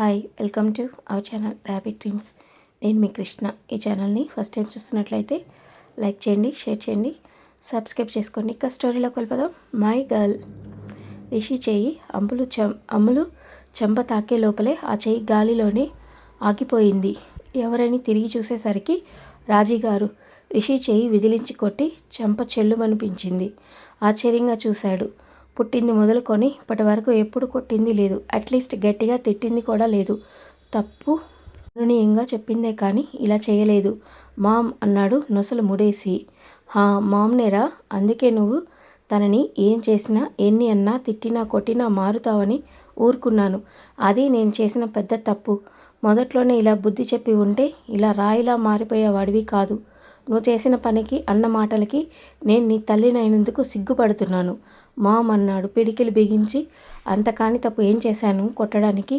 Hi welcome to our channel rapid dreams నేను మీ కృష్ణ. ఈ ఛానల్ని ఫస్ట్ టైం చూస్తున్నట్లయితే లైక్ చేయండి షేర్ చేయండి సబ్స్క్రైబ్ చేసుకోండి. ఇక స్టోరీలోకి వెళ్ళిపోదాం. My girl. రిషి చేయి అమ్ములు చం అమ్ములు చెంప తాకే లోపలే ఆ చెయ్యి గాలిలోనే ఆగిపోయింది. ఎవరని తిరిగి చూసేసరికి రాజీ గారు రిషి చేయి విదిలించి కొట్టి చెంప చెల్లుమనిపించింది. ఆశ్చర్యంగా చూశాడు. పుట్టింది మొదలుకొని ఇప్పటి వరకు ఎప్పుడు కొట్టింది లేదు. అట్లీస్ట్ గట్టిగా తిట్టింది కూడా లేదు. తప్పు అనునీయంగా చెప్పిందే కానీ ఇలా చేయలేదు. మామ్ అన్నాడు నొసలు ముడేసి. హా మామ్నేరా? అందుకే నువ్వు తనని ఏం చేసినా ఎన్ని అన్నా తిట్టినా కొట్టినా మారుతావని ఊరుకున్నాను. అది నేను చేసిన పెద్ద తప్పు. మొదట్లోనే ఇలా బుద్ధి చెప్పి ఉంటే ఇలా రాయిలా మారిపోయేవాడివి కాదు. నువ్వు చేసిన పనికి అన్న మాటలకి నేను నీ తల్లినైనందుకు సిగ్గుపడుతున్నాను. మామన్నాడు పిడికిలు బిగించి. అంతకాని తప్పు ఏం చేశాను? కొట్టడానికి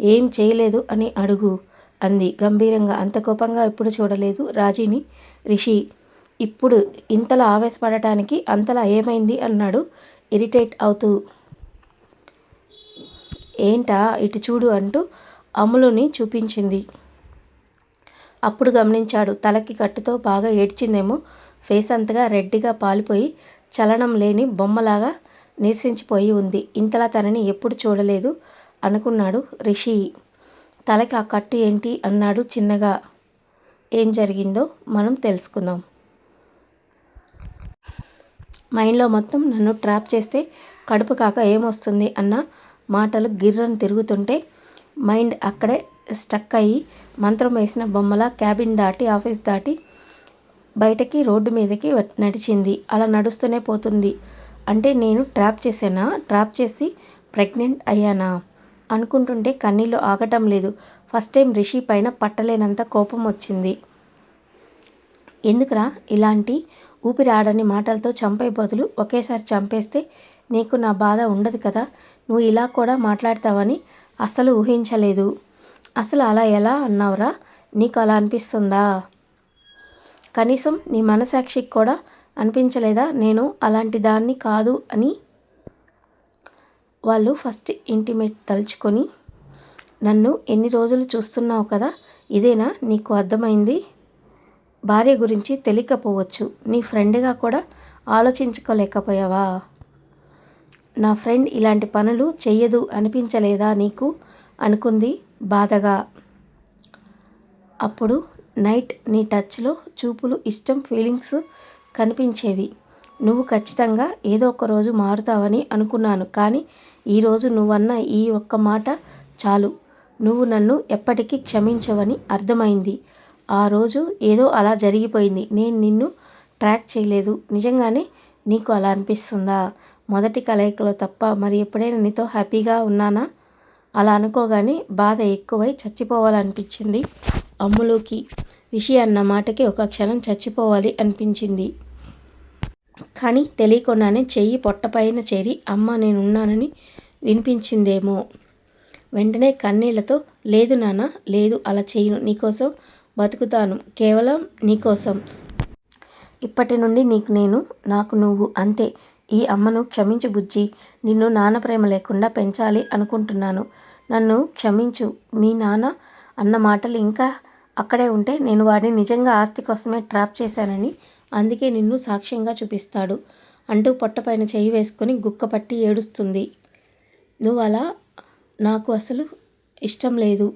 ఏం చేయలేదు అని అడుగు అంది. గంభీరంగా. అంత కోపంగా ఎప్పుడు చూడలేదు రాజీని. రిషి ఇప్పుడు ఇంతలా ఆవేశపడటానికి అంతలా ఏమైంది? అన్నాడు. ఇరిటేట్ అవుతూ ఏంటా ఇటు చూడు అంటూ అమలుని చూపించింది. అప్పుడు గమనించాడు తలకి కట్టుతో బాగా ఏడ్చిందేమో. ఫేస్ అంతగా రెడ్డిగా పాలిపోయి చలనం లేని బొమ్మలాగా నిరసించిపోయి ఉంది. ఇంతలా తనని ఎప్పుడు చూడలేదు అనుకున్నాడు రిషి. తలకి ఆ కట్టు ఏంటి అన్నాడు చిన్నగా. ఏం జరిగిందో మనం తెలుసుకుందాం. మైండ్లో మొత్తం నన్ను ట్రాప్ చేస్తే కడుపు కాక ఏమొస్తుంది అన్న మాటలు గిర్రను తిరుగుతుంటే మైండ్ అక్కడే స్టక్ అయ్యి మంత్రం వేసిన బొమ్మల క్యాబిన్ దాటి ఆఫీస్ దాటి బయటకి రోడ్డు మీదకి నడిచింది. అలా నడుస్తూనే పోతుంది. అంటే నేను ట్రాప్ చేసానా ట్రాప్ చేసి ప్రెగ్నెంట్ అయ్యానా? అనుకుంటుంటే కన్నీళ్ళు ఆగటం లేదు. ఫస్ట్ టైం రిషి పైన పట్టలేనంత కోపం వచ్చింది. ఎందుకురా ఇలాంటి ఊపిరి ఆడని మాటలతో చంపే బదులు ఒకేసారి చంపేస్తే నీకు నా బాధ ఉండదు కదా? నువ్వు ఇలా కూడా మాట్లాడతావని అసలు ఊహించలేదు. అసలు అలా ఎలా అన్నావురా? నీకు అలా అనిపిస్తుందా? కనీసం నీ మనసాక్షికి కూడా అనిపించలేదా? నేను అలాంటి దాన్ని కాదు అని వాళ్ళు ఫస్ట్ ఇంటిమేట్ తలుచుకొని నన్ను ఎన్ని రోజులు చూస్తున్నావు కదా ఇదేనా నీకు అర్థమైంది? భార్య గురించి తెలియకపోవచ్చు. నీ ఫ్రెండ్గా కూడా ఆలోచించుకోలేకపోయావా? నా ఫ్రెండ్ ఇలాంటి పనులు చెయ్యదు అనిపించలేదా నీకు? అనుకుంది బాధగా. అప్పుడు నైట్ నీ టచ్లో చూపులు ఇష్టం ఫీలింగ్స్ కనిపించేవి. నువ్వు ఖచ్చితంగా ఏదో ఒక రోజు మారుతావని అనుకున్నాను కానీ ఈరోజు నువ్వన్న ఈ ఒక్క మాట చాలు. నువ్వు నన్ను ఎప్పటికీ క్షమించవని అర్థమైంది. ఆ రోజు ఏదో అలా జరిగిపోయింది. నేను నిన్ను ట్రాక్ చేయలేదు. నిజంగానే నీకు అలా అనిపిస్తుందా? మొదటి కలయికలో తప్ప మరి ఎప్పుడైనా నీతో హ్యాపీగా ఉన్నానా? అలా అనుకోగానే బాధ ఎక్కువై చచ్చిపోవాలనిపించింది. అమ్ములుకి రిషి అన్న మాటకి ఒక క్షణం చచ్చిపోవాలి అనిపించింది. కానీ తెలియకుండానే చెయ్యి పొట్టపైన చేరి అమ్మ నేనున్నానని వినిపించిందేమో. వెంటనే కన్నీళ్ళతో లేదు నాన్న లేదు అలా చేయను నీకోసం బతుకుతాను. కేవలం నీకోసం. ఇప్పటి నుండి నీకు నేను నాకు నువ్వు అంతే. ఈ అమ్మను క్షమించు బుజ్జి నిన్ను నాన్న ప్రేమ లేకుండా పెంచాలి అనుకుంటున్నాను. నన్ను క్షమించు మీ నాన్న అన్న మాటలు ఇంకా అక్కడే ఉంటే నేను వాడిని నిజంగా ఆస్తి కోసమే ట్రాప్ చేశానని అందుకే నిన్ను సాక్ష్యంగా చూపిస్తాడు అంటూ పొట్టపైన చేయి వేసుకొని గుక్కపట్టి ఏడుస్తుంది. నువ్వు అలా నాకు అసలు ఇష్టం లేదు.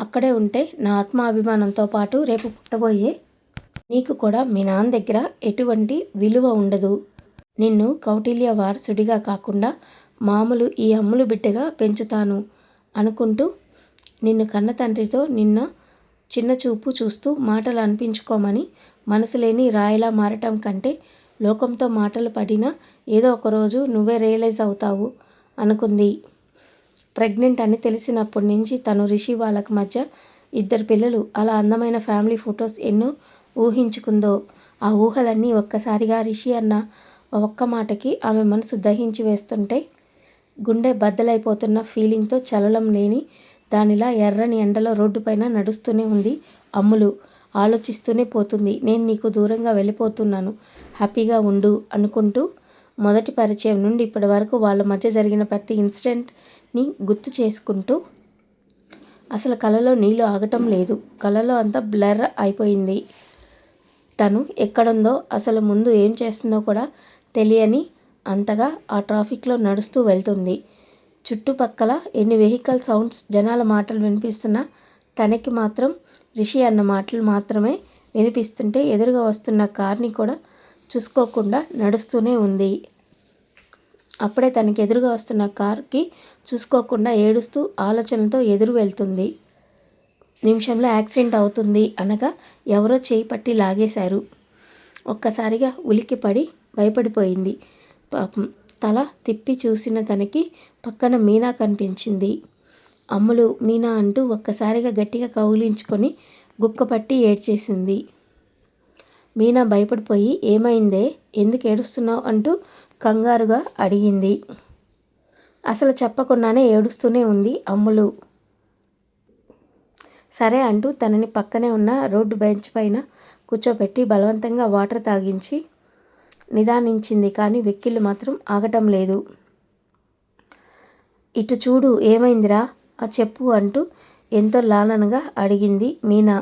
అక్కడే ఉంటే నా ఆత్మాభిమానంతో పాటు రేపు పుట్టబోయే నీకు కూడా మీ నాన్న దగ్గర ఎటువంటి విలువ ఉండదు. నిన్ను కౌటిల్య వారసుడిగా కాకుండా మామూలు ఈ అమ్ములు బిడ్డగా పెంచుతాను అనుకుంటూ నిన్ను కన్న తండ్రితో నిన్న చిన్న చూపు చూస్తూ మాటలు అనిపించుకోమని మనసులేని రాయిలా మారటం కంటే లోకంతో మాటలు పడినా ఏదో ఒకరోజు నువ్వే రియలైజ్ అవుతావు అనుకుంది. ప్రెగ్నెంట్ అని తెలిసినప్పటి నుంచి తను రిషి వాళ్ళకి మధ్య ఇద్దరు పిల్లలు అలా అందమైన ఫ్యామిలీ ఫొటోస్ ఎన్నో ఊహించుకుందో? ఆ ఊహలన్నీ ఒక్కసారిగా రిషి అన్న ఒక్క మాటకి ఆమె మనసు దహించి వేస్తుంటే గుండె బద్దలైపోతున్న ఫీలింగ్తో చలనం లేని దానిలా ఎర్రని ఎండలో రోడ్డుపైన నడుస్తూనే ఉంది అమ్ములు. ఆలోచిస్తూనే పోతుంది. నేను నీకు దూరంగా వెళ్ళిపోతున్నాను. హ్యాపీగా ఉండు అనుకుంటూ మొదటి పరిచయం నుండి ఇప్పటి వరకు వాళ్ళ మధ్య జరిగిన ప్రతి ఇన్సిడెంట్ని గుర్తు చేసుకుంటూ అసలు కలలో నీళ్ళు ఆగటం లేదు. కలలో అంతా బ్లర్ అయిపోయింది. తను ఎక్కడుందో అసలు ముందు ఏం చేస్తుందో కూడా తెలియని అంతగా ఆ ట్రాఫిక్లో నడుస్తూ వెళ్తుంది. చుట్టుపక్కల ఎన్ని వెహికల్ సౌండ్స్ జనాల మాటలు వినిపిస్తున్నా తనకి మాత్రం రిషి అన్న మాటలు మాత్రమే వినిపిస్తుంటే ఎదురుగా వస్తున్న కార్ని కూడా చూసుకోకుండా నడుస్తూనే ఉంది. అప్పుడే తనకి ఎదురుగా వస్తున్న కార్కి చూసుకోకుండా ఏడుస్తూ ఆలోచనలతో ఎదురు వెళ్తుంది. నిమిషంలో యాక్సిడెంట్ అవుతుంది అనగా ఎవరో చేయి పట్టి లాగేశారు. ఒక్కసారిగా ఉలిక్కిపడి భయపడిపోయింది. పాపం తల తిప్పి చూసిన తనకి పక్కన మీనా కనిపించింది. అమ్ములు మీనా అంటూ ఒక్కసారిగా గట్టిగా కౌలించుకొని గుక్కపట్టి ఏడ్చేసింది. మీనా భయపడిపోయి ఏమైందే? ఎందుకు ఏడుస్తున్నావు? అంటూ కంగారుగా అడిగింది. అసలు చెప్పకుండానే ఏడుస్తూనే ఉంది అమ్ములు. సరే అంటూ తనని పక్కనే ఉన్న రోడ్డు బెంచ్ పైన కూర్చోబెట్టి బలవంతంగా వాటర్ తాగించి నిదానించింది కానీ వెక్కిళ్ళు మాత్రం ఆగటం లేదు. ఇటు చూడు ఏమైందిరా? ఆ చెప్పు అంటూ ఎంతో లాలనగా అడిగింది మీనా.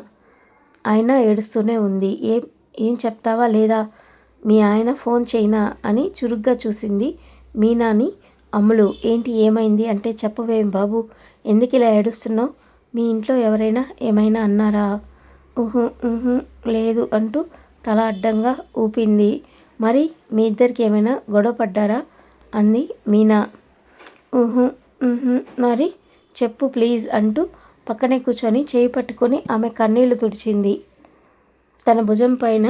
ఆయన ఏడుస్తూనే ఉంది. ఏం ఏం చెప్తావా లేదా? మీ ఆయన ఫోన్ చేయనా అని చురుగ్గా చూసింది మీనాని అమ్ములు. ఏంటి ఏమైంది? అంటే చెప్పవేం బాబు? ఎందుకు ఇలా ఏడుస్తున్నావు? మీ ఇంట్లో ఎవరైనా ఏమైనా అన్నారా? ఊహు ఊహు లేదు అంటూ తల అడ్డంగా ఊపింది. మరి మీ ఇద్దరికి ఏమైనా గొడవ పడ్డారా? అంది మీనా. ఊహు ఊహు మరి చెప్పు ప్లీజ్ అంటూ పక్కనే కూర్చొని చేయి పట్టుకొని ఆమె కన్నీళ్ళు తుడిచింది. తన భుజం పైన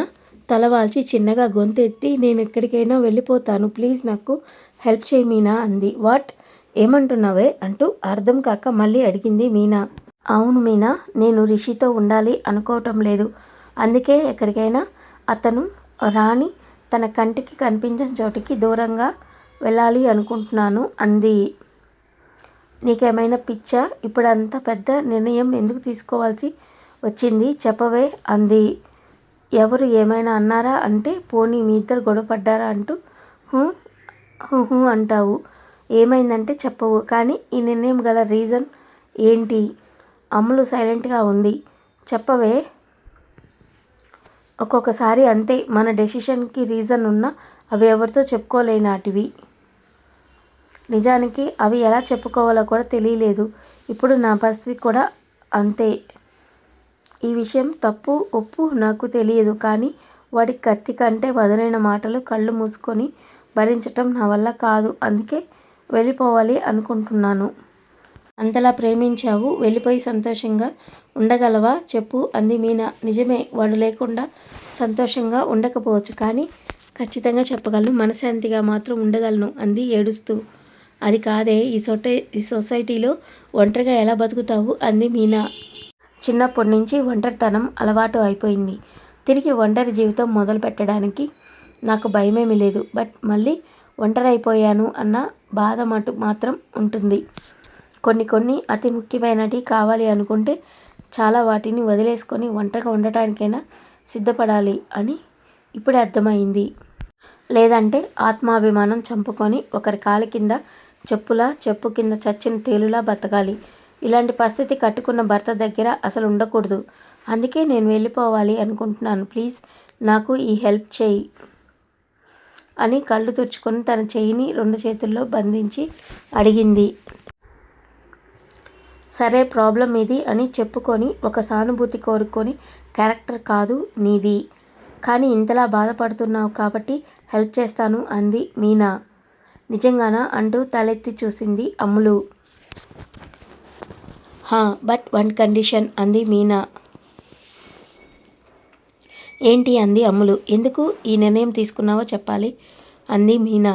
తలవాల్చి చిన్నగా గొంతెత్తి నేను ఎక్కడికైనా వెళ్ళిపోతాను. ప్లీజ్ నాకు హెల్ప్ చేయి మీనా అంది. వాట్? ఏమంటున్నావే? అంటూ అర్థం కాక మళ్ళీ అడిగింది మీనా. అవును మీనా నేను రిషితో ఉండాలి అనుకోవటం లేదు. అందుకే ఎక్కడికైనా అతను రాని తన కంటికి కనిపించని చోటికి దూరంగా వెళ్ళాలి అనుకుంటున్నాను అంది. నీకేమైనా పిచ్చా? ఇప్పుడు అంత పెద్ద నిర్ణయం ఎందుకు తీసుకోవాల్సి వచ్చింది? చెప్పవే అంది. ఎవరు ఏమైనా అన్నారా అంటే పోనీ మీ ఇద్దరు గొడవపడ్డారా అంటూ హూ అంటావు. ఏమైందంటే చెప్పవు. కానీ ఈ నిర్ణయం గల రీజన్ ఏంటి? అమ్ములు సైలెంట్గా ఉంది. చెప్పవే ఒక్కొక్కసారి అంతే. మన డెసిషన్కి రీజన్ ఉన్నా అవి ఎవరితో చెప్పుకోలేనాటివి. నిజానికి అవి ఎలా చెప్పుకోవాలో కూడా తెలియలేదు. ఇప్పుడు నా పరిస్థితి కూడా అంతే. ఈ విషయం తప్పు ఒప్పు నాకు తెలియదు. కానీ వాడి కత్తి కంటే వదలైన మాటలు కళ్ళు మూసుకొని భరించటం నా వల్ల కాదు. అందుకే వెళ్ళిపోవాలి అనుకుంటున్నాను. అంతలా ప్రేమించావు వెళ్ళిపోయి సంతోషంగా ఉండగలవా? చెప్పు అంది మీనా. నిజమే వాడు లేకుండా సంతోషంగా ఉండకపోవచ్చు కానీ ఖచ్చితంగా చెప్పగలను. మనశాంతిగా మాత్రం ఉండగలను అంది ఏడుస్తూ. అది కాదే ఈ సొటై ఈ సొసైటీలో ఒంటరిగా ఎలా బతుకుతావు? అంది మీనా. చిన్నప్పటి నుంచి ఒంటరితనం అలవాటు అయిపోయింది. తిరిగి ఒంటరి జీవితం మొదలు పెట్టడానికి నాకు భయమేమీ లేదు. బట్ మళ్ళీ ఒంటరి అయిపోయాను అన్న బాధ మటు మాత్రం ఉంటుంది. కొన్ని కొన్ని అతి ముఖ్యమైనవి కావాలి అనుకుంటే చాలా వాటిని వదిలేసుకొని వంటగా ఉండటానికైనా సిద్ధపడాలి అని ఇప్పుడే అర్థమైంది. లేదంటే ఆత్మాభిమానం చంపుకొని ఒకరి కాలి కింద చెప్పులా చెప్పు కింద చచ్చిన తేలులా బతకాలి. ఇలాంటి పరిస్థితి కట్టుకున్న భర్త దగ్గర అసలు ఉండకూడదు. అందుకే నేను వెళ్ళిపోవాలి అనుకుంటున్నాను. ప్లీజ్ నాకు ఈ హెల్ప్ చేయి అని కళ్ళు తుడుచుకొని తన చేయిని రెండు చేతుల్లో బంధించి అడిగింది. సరే ప్రాబ్లం ఇది అని చెప్పుకొని ఒక సానుభూతి కోరుకొని క్యారెక్టర్ కాదు నీది. కానీ ఇంతలా బాధపడుతున్నావు కాబట్టి హెల్ప్ చేస్తాను అంది మీనా. నిజంగానా అంటూ తలెత్తి చూసింది అమ్ములు. హా బట్ వన్ కండిషన్ అంది మీనా. ఏంటి అంది అమ్ములు. ఎందుకు ఈ నిర్ణయం తీసుకున్నావో చెప్పాలి అంది మీనా.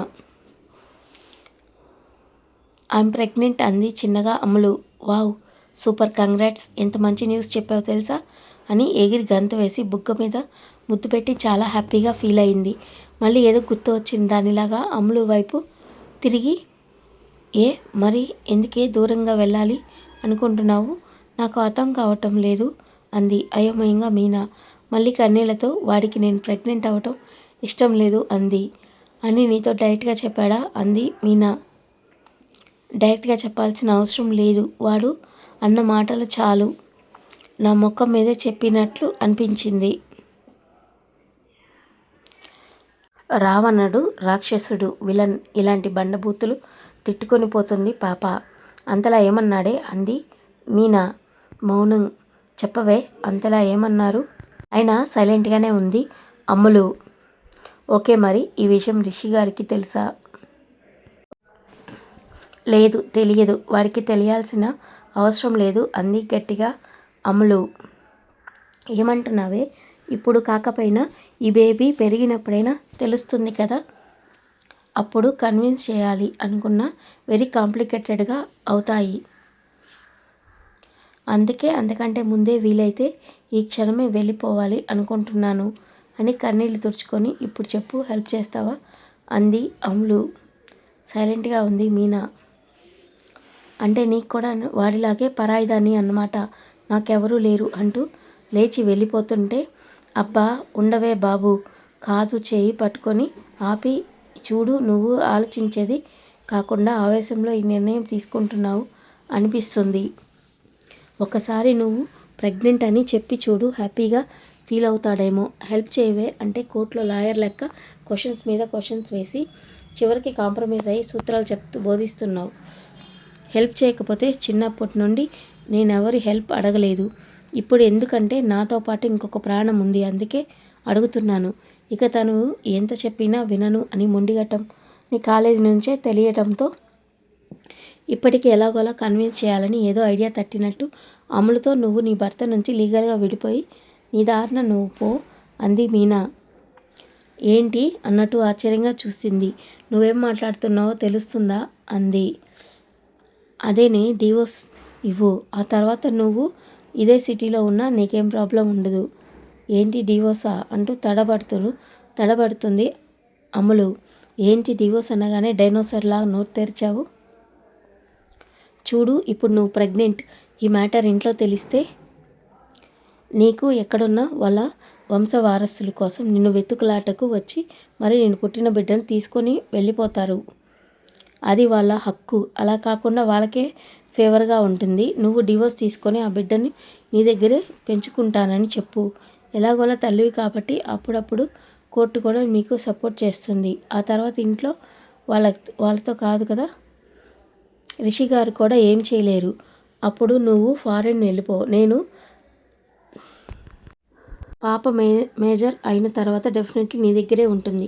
ఐఎమ్ ప్రెగ్నెంట్ అంది చిన్నగా అమ్ములు వావ్ సూపర్ కంగ్రాట్స్. ఎంత మంచి న్యూస్ చెప్పావు తెలుసా? అని ఎగిరి గంత వేసి బుగ్గ మీద ముద్దు పెట్టి చాలా హ్యాపీగా ఫీల్ అయింది. మళ్ళీ ఏదో గుర్తు వచ్చింది దానిలాగా అమ్ములు వైపు తిరిగి ఏ మరి ఎందుకే దూరంగా వెళ్ళాలి అనుకుంటున్నావు? నాకు అర్థం కావటం లేదు అంది అయోమయంగా మీనా. మళ్ళీ కన్నీళ్ళతో వాడికి నేను ప్రెగ్నెంట్ అవ్వటం ఇష్టం లేదు అంది. అని నీతో డైరెక్ట్గా చెప్పాడా? అంది మీనా. డైరెక్ట్గా చెప్పాల్సిన అవసరం లేదు. వాడు అన్న మాటలు చాలు. నా ముఖం మీదే చెప్పినట్లు అనిపించింది. రావణుడు రాక్షసుడు విలన్ ఇలాంటి బండబూతులు తిట్టుకొని పోతుంది పాప. అంతలా ఏమన్నాడే? అంది మీనా. మౌనం. చెప్పవే అంతలా ఏమన్నారు? అయినా సైలెంట్గానే ఉంది అమ్ములు. ఓకే మరి ఈ విషయం రిషి గారికి తెలుసా? లేదు తెలియదు. వాడికి తెలియాల్సిన అవసరం లేదు. అంది గట్టిగా అమలు. ఏమంటున్నావే? ఇప్పుడు కాకపోయినా ఈ బేబీ పెరిగినప్పుడైనా తెలుస్తుంది కదా? అప్పుడు కన్విన్స్ చేయాలి అనుకున్న వెరీ కాంప్లికేటెడ్గా అవుతాయి. అందుకే అంతకంటే ముందే వీలైతే ఈ క్షణమే వెళ్ళిపోవాలి అనుకుంటున్నాను అని కన్నీళ్ళు తుడుచుకొని ఇప్పుడు చెప్పు హెల్ప్ చేస్తావా? అంది అమ్ములు సైలెంట్గా ఉంది మీనా. అంటే నీకు కూడా వాడిలాగే పరాయిదాన్ని అన్నమాట. నాకెవరూ లేరు అంటూ లేచి వెళ్ళిపోతుంటే అబ్బా ఉండవే బాబు కాదు చేయి పట్టుకొని ఆపి చూడు నువ్వు ఆలోచించేది కాకుండా ఆవేశంలో ఈ నిర్ణయం తీసుకుంటున్నావు అనిపిస్తుంది. ఒకసారి నువ్వు ప్రెగ్నెంట్ అని చెప్పి చూడు హ్యాపీగా ఫీల్ అవుతాడేమో. హెల్ప్ చేయవే అంటే కోర్టులో లాయర్ లెక్క క్వశ్చన్స్ మీద క్వశ్చన్స్ వేసి చివరికి కాంప్రమైజ్ అయ్యి సూత్రాలు చెప్తూ బోధిస్తున్నావు. హెల్ప్ చేయకపోతే చిన్నప్పటి నుండి నేను ఎవరి హెల్ప్ అడగలేదు. ఇప్పుడు ఎందుకంటే నాతో పాటు ఇంకొక ప్రాణం ఉంది అందుకే అడుగుతున్నాను. ఇక తను ఎంత చెప్పినా వినను అని మొండిగట్టం నీ కాలేజీ నుంచే తెలియటంతో ఇప్పటికీ ఎలాగోలా కన్విన్స్ చేయాలని ఏదో ఐడియా తట్టినట్టు అమలుతో నువ్వు నీ భర్త నుంచి లీగల్గా విడిపోయి నీ దారిన నువ్వు పో అంది మీనా. ఏంటి? అన్నట్టు ఆశ్చర్యంగా చూసింది. నువ్వేం మాట్లాడుతున్నావో తెలుస్తుందా? అంది. అదేనే డివోర్స్ ఇవ్వు. ఆ తర్వాత నువ్వు ఇదే సిటీలో ఉన్నా నీకేం ప్రాబ్లం ఉండదు. ఏంటి డివోర్సా? అంటూ తడబడుతును తడబడుతుంది అమలు. ఏంటి డివోర్స్ అనగానే డైనోసర్లా నోట్ తెరిచావు? చూడు ఇప్పుడు నువ్వు ప్రెగ్నెంట్. ఈ మ్యాటర్ ఇంట్లో తెలిస్తే నీకు ఎక్కడున్నా వాళ్ళ వంశ వారసుల కోసం నిన్ను వెతుకులాటకు వచ్చి మరి నేను పుట్టిన బిడ్డను తీసుకొని వెళ్ళిపోతారు. అది వాళ్ళ హక్కు. అలా కాకుండా వాళ్ళకే ఫేవర్గా ఉంటుంది. నువ్వు డివోర్స్ తీసుకొని ఆ బిడ్డని నీ దగ్గరే పెంచుకుంటానని చెప్పు. ఎలాగోలా తల్లివి కాబట్టి అప్పుడప్పుడు కోర్టు కూడా మీకు సపోర్ట్ చేస్తుంది. ఆ తర్వాత ఇంట్లో వాళ్ళ వాళ్ళతో కాదు కదా? రిషి గారు కూడా ఏం చేయలేరు. అప్పుడు నువ్వు ఫారెన్ వెళ్ళిపో. నేను పాప మే మేజర్ అయిన తర్వాత డెఫినెట్లీ నీ దగ్గరే ఉంటుంది.